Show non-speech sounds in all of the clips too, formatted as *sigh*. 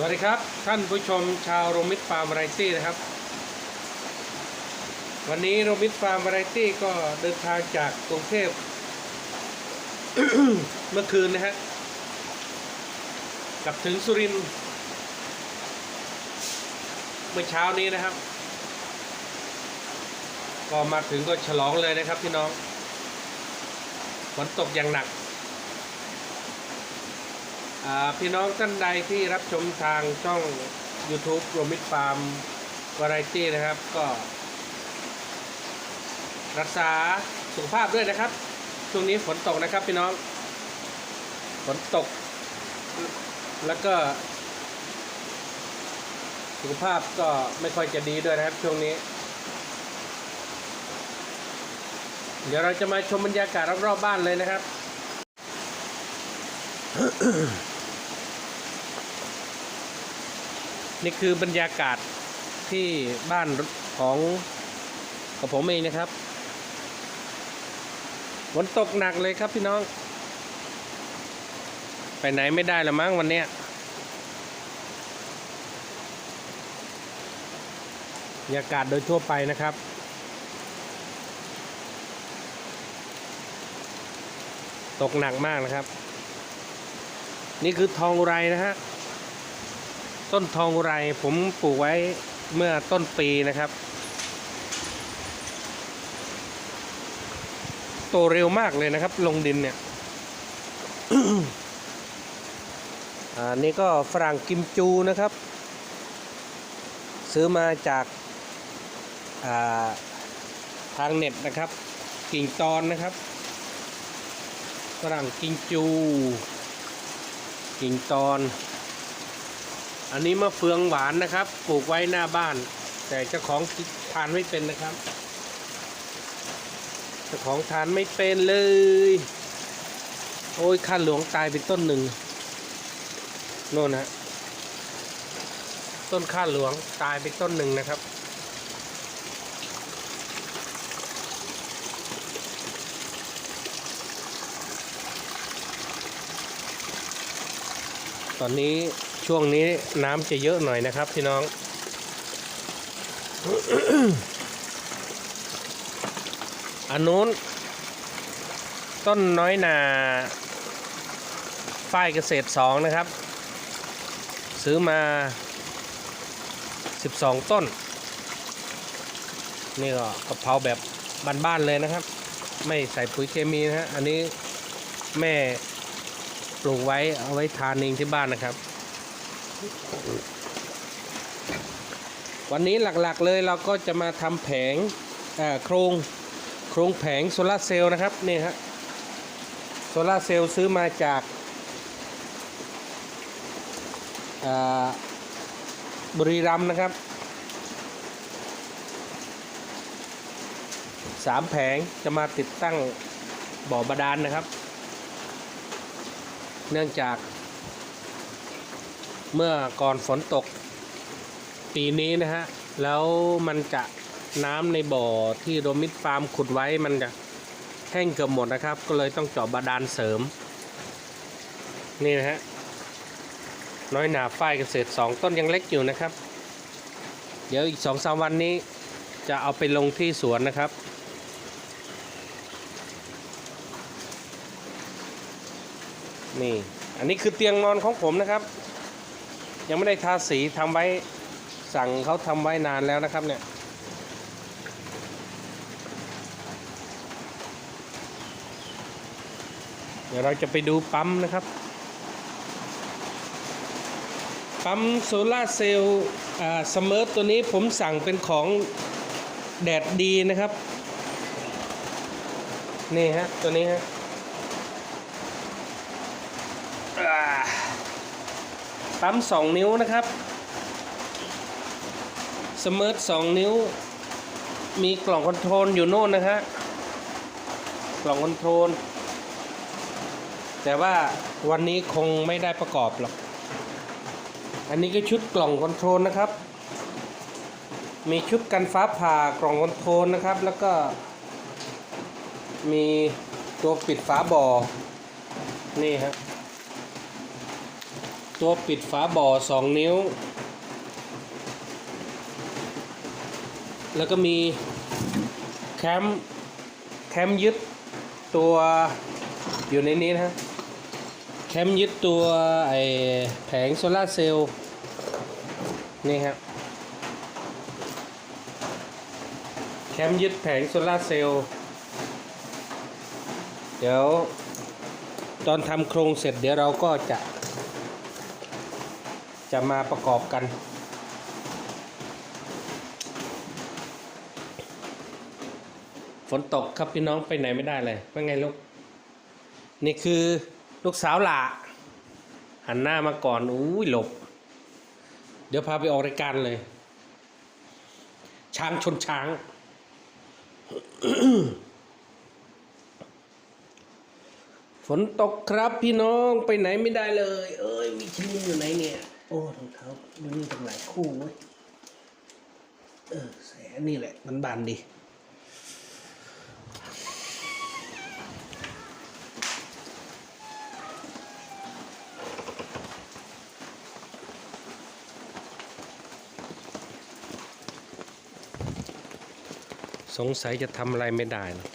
สวัสดีครับ ท่านผู้ชมชาวโรมิตฟาร์มไรตี้นะครับ วันนี้โรมิตฟาร์มไรตี้ก็เดินทางจากกรุงเทพเมื่อคืนนะฮะกลับถึงสุรินทร์เมื่อเช้านี้นะครับ ก็มาถึงก็ฉลองเลยนะครับพี่น้องฝนตกอย่างหนัก พี่น้องท่านใดที่รับชมทางช่อง YouTube โรมิดฟาร์มวาไรตี้นะครับ ก็ รักษาสุขภาพด้วยนะครับ ช่วงนี้ฝนตกนะครับพี่น้อง ฝนตก แล้วก็ สุขภาพก็ไม่ค่อยจะดีด้วยนะครับ ช่วงนี้ เดี๋ยวเราจะมาชมบรรยากาศรอบๆบ้านเลยนะครับ นี่คือบรรยากาศที่บ้านของกับผมเองนะครับฝนตกหนักเลยครับพี่น้อง ไปไหนไม่ได้ละมั้งวันเนี้ยบรรยากาศโดยทั่วไปนะครับตกหนักมากนะครับ นี่คือทองไรนะฮะ ต้นทองไรผมปลูกไว้เมื่อต้นปีนะครับ โตเร็วมากเลยนะครับ ลงดินเนี่ย อันนี้ก็ฝรั่งกิมจูนะครับ ซื้อมาจากาทางเน็ตนะครับ กิ่งตอนนะครับ ฝรั่งกิมจู กิ่งตอน อันนี้มะเฟืองหวานนะครับ ปลูกไว้หน้าบ้าน แต่เจ้าของทานไม่เป็นนะครับ เจ้าของทานไม่เป็นเลย โอ้ยข้าหลวงตายไปต้นหนึ่งโน่นนะต้นข้าหลวงตายไปต้นหนึ่งนะครับ ตอนนี้ช่วงนี้น้ำจะเยอะหน่อยนะครับพี่น้อง อันนู้น ต้นน้อยนาฝ้ายเกษตรสองนะครับ ซื้อมา 12 ต้น นี่ก็กะเพราแบบบ้านๆเลยนะครับ ไม่ใส่ปุ๋ยเคมีนะฮะ อันนี้แม่ ปลูกไว้เอาไว้ทานเองที่บ้านนะครับ วันนี้หลักๆเลยเราก็จะมาทำแผงเอ่อโครงโครงแผงโซลาเซลล์นะครับนี่ฮะโซลาเซลล์ซื้อมาจากาบุรีรัมนะครับสามแผงจะมาติดตั้งบ่อบาดาลนนะครับ เนื่องจาก เมื่อก่อนฝนตกปีนี้นะฮะ แล้วมันจะน้ำในบ่อที่โรมิดฟาร์มขุดไว้มันจะแห้งเกือบหมดนะครับ ก็เลยต้องเจาะบาดาลเสริม นี่นะฮะ น้อยหนาฝ้ายเกษตรสองต้นยังเล็กอยู่นะครับ เดี๋ยวอีกสองสามวันนี้จะเอาไปลงที่สวนนะครับ นี่ อันนี้คือเตียงนอนของผมนะครับ ยังไม่ได้ทาสีทำไว้สั่งเขาทำไว้นานแล้วนะครับเนี่ยเดี๋ยวเราจะไปดูปั๊มนะครับ ปั๊มโซลาเซลล์สมิร์ตัวนี้ผมสั่งเป็นของแดดดีนะครับ นี่ฮะ ตัวนี้ฮะ อ่า ปั๊มสองนิ้วนะครับ สมิร์ทสองนิ้ว มีกล่องคอนโทรลอยู่โน่นนะฮะ กล่องคอนโทรล แต่ว่าวันนี้คงไม่ได้ประกอบหรอก อันนี้ก็ชุดกล่องคอนโทรลนะครับ มีชุดกันฟ้าผ่ากล่องคอนโทรลนะครับ แล้วก็ มีตัวปิดฝาบ่อ นี่ฮะ ตัวปิดฝาบ่อสองนิ้ว แล้วก็มีแคมแคมยึดตัวอยู่ในนี้นะ แคมยึดตัวไอแผงโซลาเซลล์นี่ครับแคมยึดแผงโซลาเซลล์เดี๋ยวตอนทำโครงเสร็จเดี๋ยวเราก็จะ จะมาประกอบกัน ฝนตกครับพี่น้องไปไหนไม่ได้เลยว่าไงลูก นี่คือลูกสาวหละหันหน้ามาก่อนอุ้ยหลบ เดี๋ยวพาไปออกรายการเลย ช้างชนช้างฝนตกครับพี่น้องไปไหนไม่ได้เลย เอ้ย มีชิ้นอยู่ไหนเนี่ย โอ้รองเท้าดูนี่ตั้งหลายคู่เว้ยเออแสนี่แหละ มันบานดีสงสัยจะทำอะไรไม่ได้นะ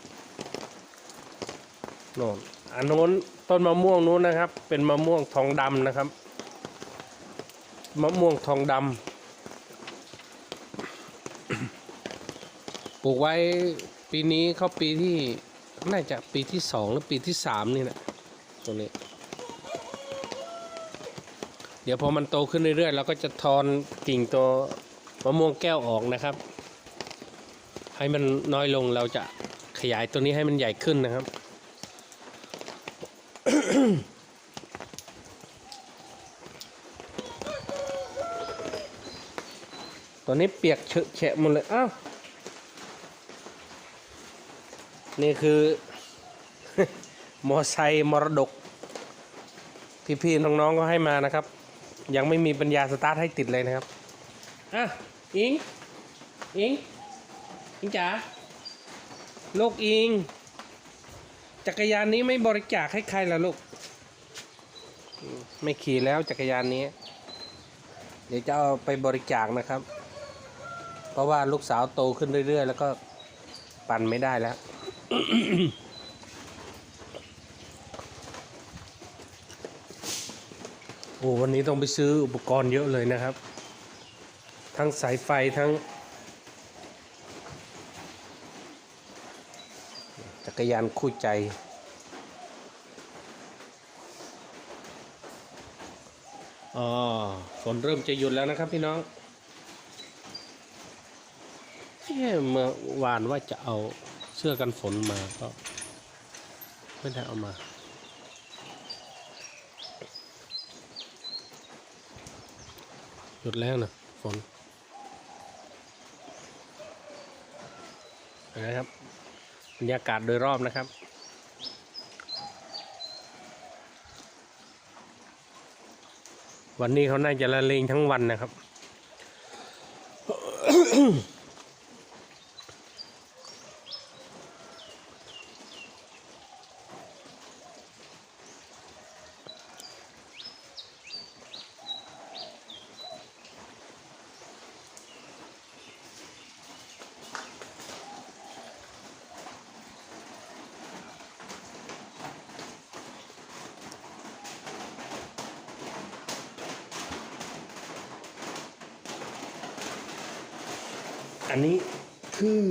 โน่นอันโน้นต้นมะม่วงนู้นนะครับ เป็นมะม่วงทองดำนะครับ มะม่วงทองดำปลูกไว้ปีนี้เขาปีที่น่าจะปีที่สองหรือปีที่สามนี่แหละตรงนี้ เดี๋ยวพอมันโตขึ้นเรื่อยๆเราก็จะทอนกิ่งตัวมะม่วงแก้วออกนะครับ ให้มันน้อยลงเราจะขยายตัวนี้ให้มันใหญ่ขึ้นนะครับ ตัวนี้เปียกเฉอะแฉะหมดเลย อ้าว นี่คือ มอไซค์มรดก พี่ๆน้องๆก็ให้มานะครับ ยังไม่มีปัญญาสตาร์ทให้ติดเลยนะครับ อะ อิง อิง อิงจ๋าลูกอิง จักรยานนี้ไม่บริจาคให้ใครละลูก ไม่ขี่แล้วจักรยานนี้ เดี๋ยวจะเอาไปบริจาคนะครับ เพราะว่าลูกสาวโตขึ้นเรื่อย ๆ แล้วก็ปั่นไม่ได้แล้ว โอ้วันนี้ต้องไปซื้ออุปกรณ์เยอะเลยนะครับ ทั้งสายไฟทั้ง จักรยานคู่ใจอ๋อฝนเริ่มจะหยุดแล้วนะครับพี่น้อง เมื่อวานว่าจะเอาเสื้อกันฝนมาก็ไม่ได้เอามา หยุดแล้วนะฝนนะครับบรรยากาศโดยรอบนะครับวันนี้เขาน่าจะละเลงทั้งวันนะครับ อันนี้คือ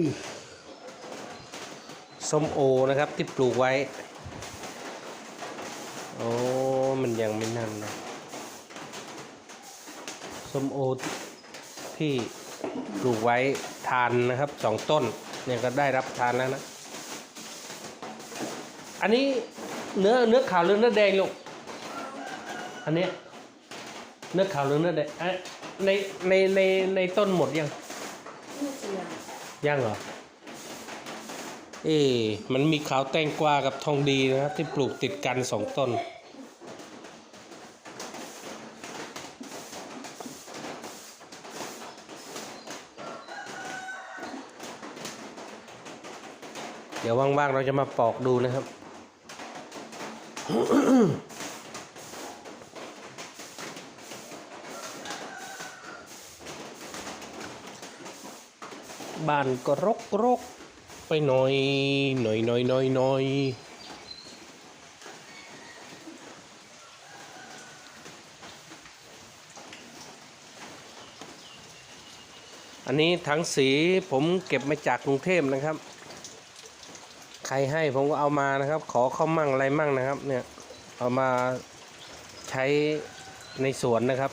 ส้มโอนะครับที่ ปลูกไว้ โอ้ มันยังไม่นั่นนะส้มโอที่ปลูกไว้ทานนะครับสองต้นเนี่ยก็ได้รับทานแล้วนะ อันนี้เนื้อเนื้อขาวหรือเนื้อแดงลูก อันเนี้ยเนื้อขาวหรือเนื้อแดงอะในในในในต้นหมดยังยังเหรอ เอ๊มันมีขาวแตงกวากับทองดีนะที่ปลูกติดกันสองต้น เดี๋ยวว่างๆเราจะมาปอกดูนะครับบ้านก็รกรก ไปหน่อย หน่อยหน่อยหน่อยหน่อยอันนี้ถังสีผมเก็บมาจากกรุงเทพนะครับ ใครให้ผมก็เอามานะครับ ขอเข้ามั่งอะไรมั่งนะครับ เนี่ยเอามาใช้ในสวนนะครับ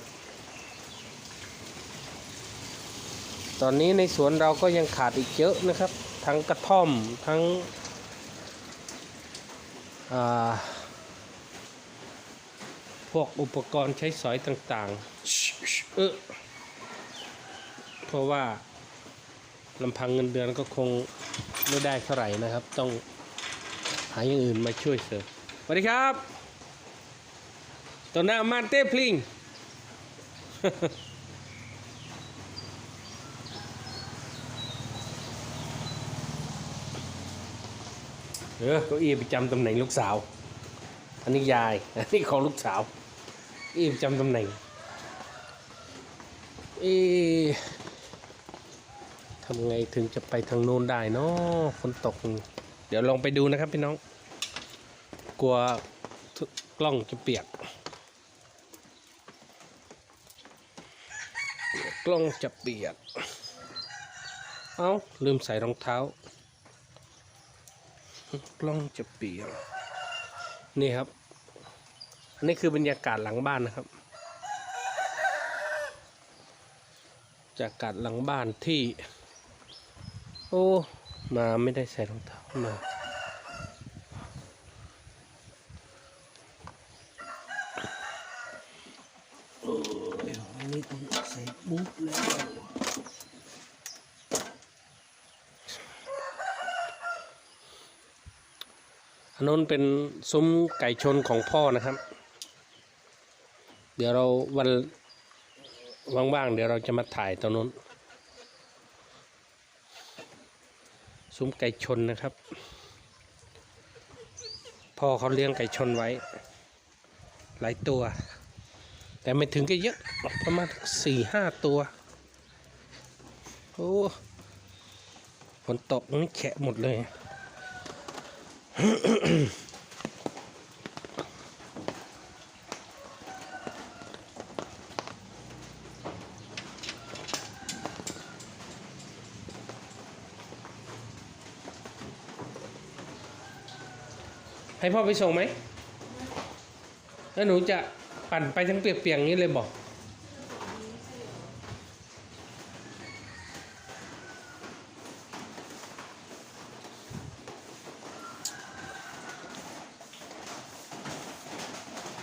ตอนนี้ในสวนเราก็ยังขาดอีกเยอะนะครับ ทั้งกระท่อมทั้งอ่าพวกอุปกรณ์ใช้สอยต่างๆเออเพราะว่าลำพังเงินเดือนก็คงไม่ได้เท่าไหร่นะครับ ต้องหาอย่างอื่นมาช่วยเสริมสวัสดีครับตัวหน้ามานเต้พลิง เออเก้าอี้ประจำตำแหน่งลูกสาว อันนี้ยาย อันนี้ของลูกสาวอี้ประจำตำแหน่งเอะทำไงถึงจะไปทางโน้นได้เนาะฝนตก เดี๋ยวลองไปดูนะครับพี่น้อง กลัวกล้องจะเปียก กล้องจะเปียก เอ้า ลืมใส่รองเท้า กล้องจะเปลี่ยนนี่ครับ อันนี้คือบรรยากาศหลังบ้านนะครับ จากกาศหลังบ้านที่ โอ้ มาไม่ได้ใส่รองเท้ามา โอ้ยอันนี้ต้องใส่บุ๊บแล้ว อั นนู้นเป็นซุ้มไก่ชนของพ่อนะครับ เดี๋ยวเราวันว่างๆเดี๋ยวเราจะมาถ่ายตรงนู้น ซุ้มไก่ชนนะครับ พ่อเขาเลี้ยงไก่ชนไว้ หลายตัว แต่ไม่ถึงก็เยอะประมาณสี่ห้าตัวโอ้ฝนตกนี่แฉะหมดเลย ให้พ่อไปส่งไหมแล้วหนูจะปั่นไปทั้งเปียกๆอย่างนี้เลยบอก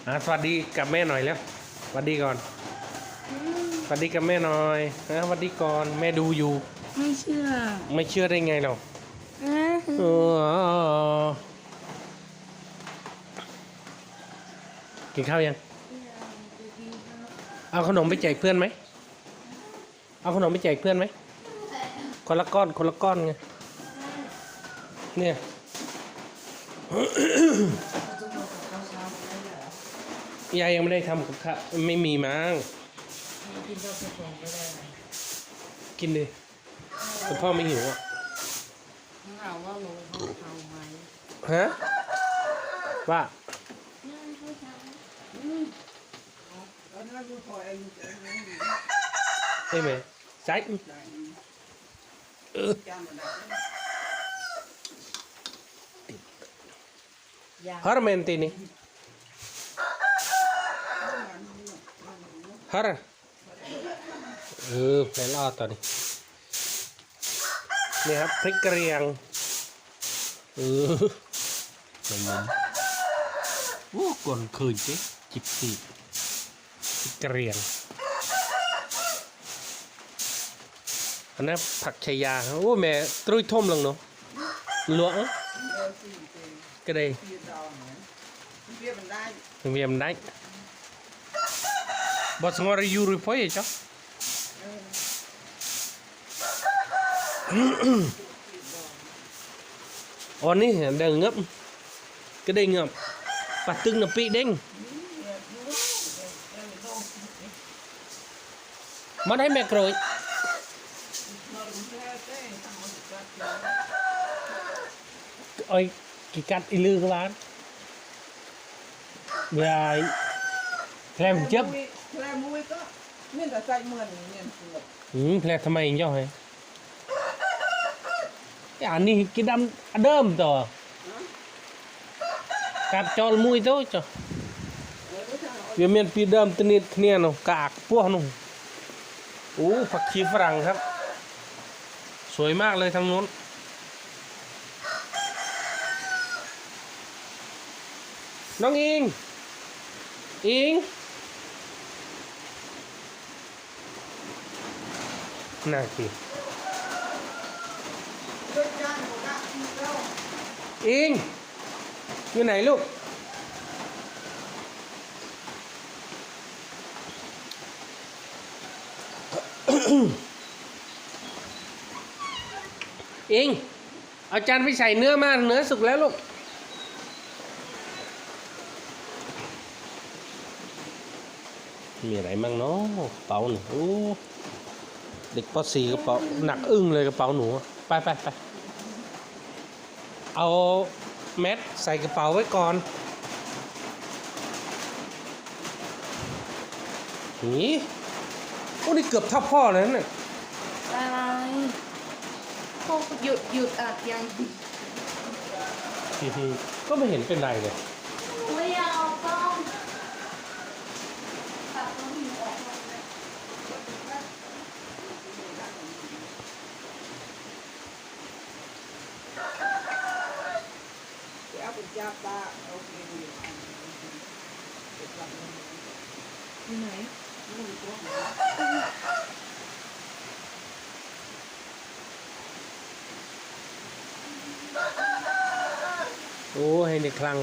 อะสวัสดีกับแม่หน่อยแล้วสวัสดีก่อนสวัสดีกับแม่หน่อยนะสวัสดีก่อนแม่ดูอยู่ ไม่เชื่อ ไม่เชื่อได้ไงเราอะเออกินข้าวยัง เอาขนมไปแจกเพื่อนไหม เอาขนมไปแจกเพื่อนไหม คนละก้อนคนละก้อนไง เนี่ย ยายยังไม่ได้ทำกับข้าวไม่มีมั้งกินข้าวกระป๋องก็ได้กินดิแต่พ่อไม่หิวอะถามว่าลงเขาเอาไหมฮะว่า Đây mày, trái. Ừ. ยา Har men tini. Har. เออแผลลอดตอนนี้นี่ครับพริกกระเรียงเออหนุ่มๆโอ้ก่อนคืนจิจิบสีพริกกระเรียงอันนั้นผักชายาโอ้แม่ตรุยท่มลงเนาะหลวงก็ได้ Biết mình đây, Thằng Việt mình đánh Bọt ngồi Бо смотри, Юру поїть, а? Ôn đi, đang ngấp. Cái đây ngấp Bà tưng là bị đinh. Mất hết mẹ rồi. Ôi, kì cắt y lư các bạn. Rồi thêm chấp เนี่ยแต่ใจเหมือนเนี่ยเกือืมแล้ทำไมเองเจ้าให้อันนี้กินดำอัเดิมต่อกับจอลมุยตัวจ้าเดี๋ยวเมียนปีเดิมตนิดเนี่ยนุกากพวกนู่นโอ้ผักชีฝรั่งครับ สวยมากเลยทางนู้นน้องอิง อิง น่าสิด้วยจานของกะที่เราอิง อยู่ไหนลูก อิง เอาจานไปใส่เนื้อมาเนื้อสุกแล้วลูกมีอะไรมั่งเนาะกระเป๋าหนูโอ้ เด็กป .4 กระเป๋าหนักอึ้งเลยกระเป๋าหนู ไปไปไปเอาแมสใส่กระเป๋าไว้ก่อน นี่โอ้นี่เกือบเท่าพ่อเลยนะเนี่ยอะไรพ่อหยุดหยุดอัดยัง ก็ไม่เห็นเป็นไรเลย ไม่เอากล้องตัดต้องหิวออก จะเอาไปจับตาโอเคดี อยู่ไหนโอ้ให้ในคลัง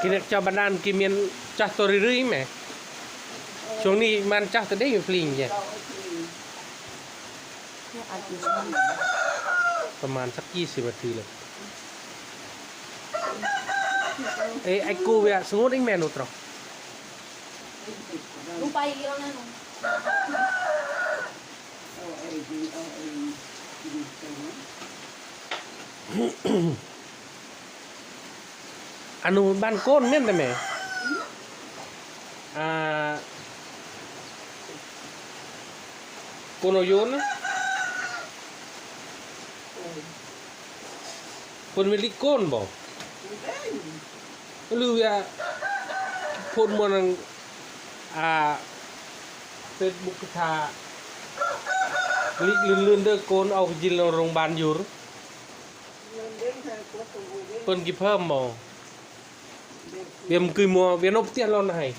กินเจ้าบันดาลกินเมียนจัสตัวเรื่อยๆไหมช่วงนี้มันจัสตัวได้อยู่ฟลิงเนี่ยเราโอเคเนี่ยอัดอยู่ประมาณสักยี่สิบนาทีเลย เอ้ยไอ้กูเวียสมมติไอ้แมนอุตรอลุ ឬវាផុតមកនឹងអា Facebook គេថាលីកលឿនលឿនទៅកូនអោកយិលរងបានយូរពនគីភើមកវាមិនគឺមកវានៅផ្ទះលន់ហើយ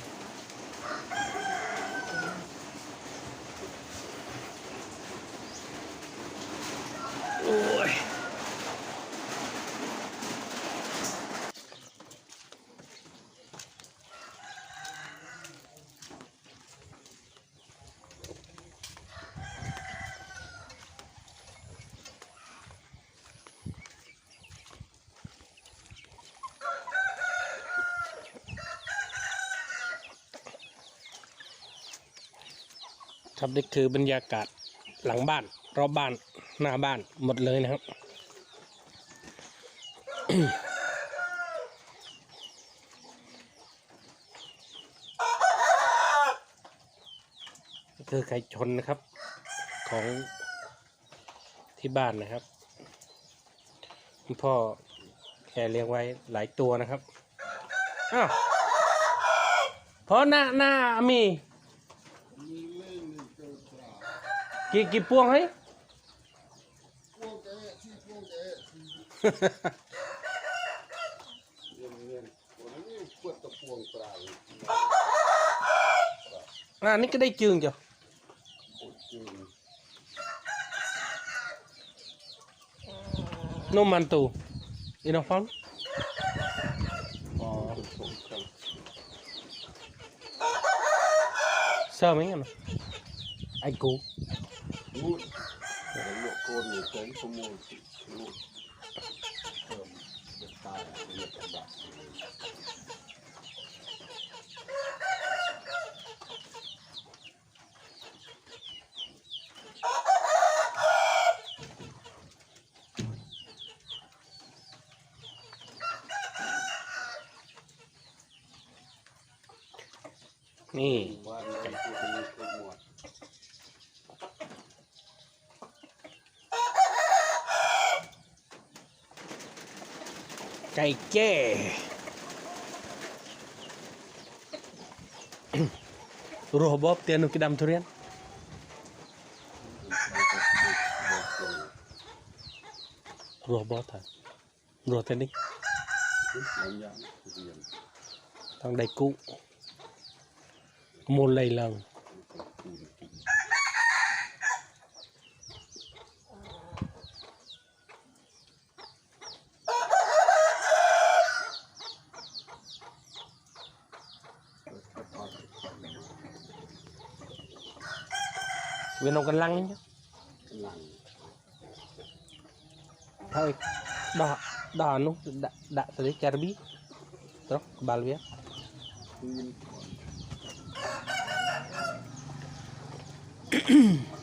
ครับนี่คือบรรยากาศหลังบ้าน รอบบ้านหน้าบ้านหมดเลยนะครับ คือไก่ชนนะครับของที่บ้านนะครับคุณพ่อแกเลี้ยงไว้หลายตัวนะครับอ้าวพอหน้าหน้ามี กี่กี่พวงให้อ่านี่ก็ได้จึงจ้ะนมมันตูอีน้องฟังอ๋อเสิร์ฟไหมกันนะไอ้กู Вот. Кормит, там помолчит. Вот. Там, там, там, там. นี่ ไก่แก้ Roh Bob tiano kidam turian. Roh Bob ta. Roh tani หลายอย่างเรียน tang dai ku. Môn lây lần. Nguyên ông cần lăng nhá. Thôi, đó, đó nó đã đã tới chả biết. Rồi, bà luyện. Mm-hmm. *coughs* *coughs*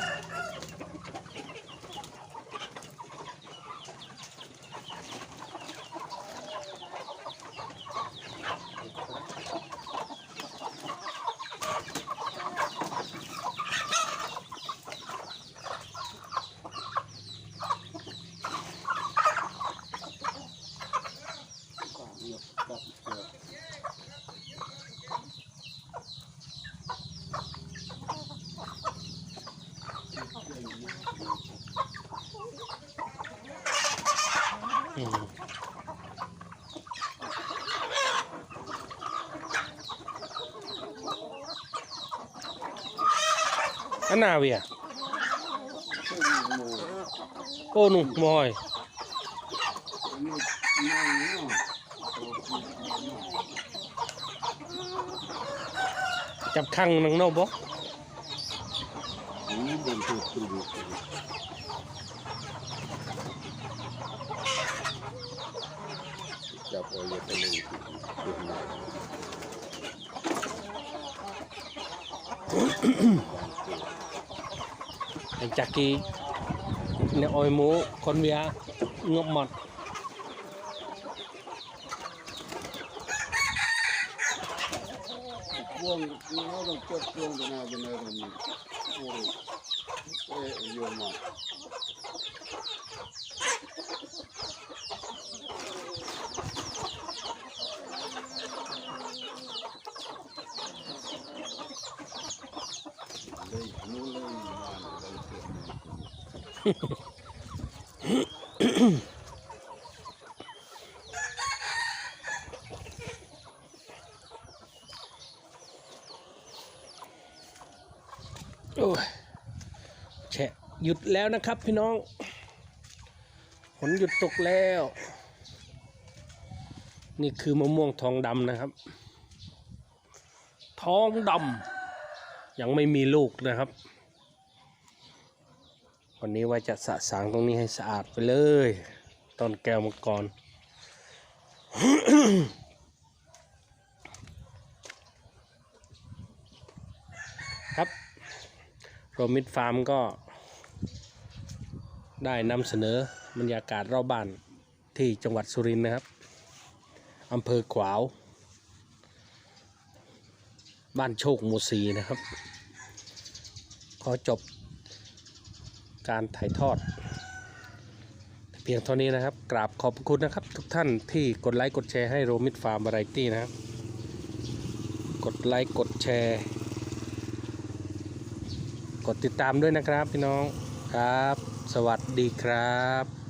เนาะ Chập khăn nâng nâu bó. นี่เป็นตัวตุ่มจับเอาอย่า ไอ้จักรีเน่อย Anh chặt kỳ Nè ôi mũ con vía ngậm mọt พวงนี่เราต้องกดพวงตัวนาเป็นอะไรนี่โอ้ยเอ้ยโยมอะ เลยนู้นเลยบ้านเลยเกิด โอ้ยแฉะหยุดแล้วนะครับพี่น้องฝนหยุดตกแล้ว นี่คือมะม่วงทองดำนะครับ ทองดำยังไม่มีลูกนะครับ วันนี้ว่าจะสะสางตรงนี้ให้สะอาดไปเลยต้นแก้วมังกรครับโรมิดฟาร์มก็ได้นำเสนอบรรยากาศรอบบ้านที่จังหวัดสุรินทร์นะครับอำเภอขวาว บ้านโชคหมูสีนะครับ ขอจบ การถ่ายทอด เพียงเท่านี้นะครับ กราบขอบคุณนะครับ ทุกท่านที่กดไลค์กดแชร์ให้โรมิดฟาร์มบรายตี้นะครับ กดไลค์กดแชร์ กดติดตามด้วยนะครับพี่น้องครับ สวัสดีครับ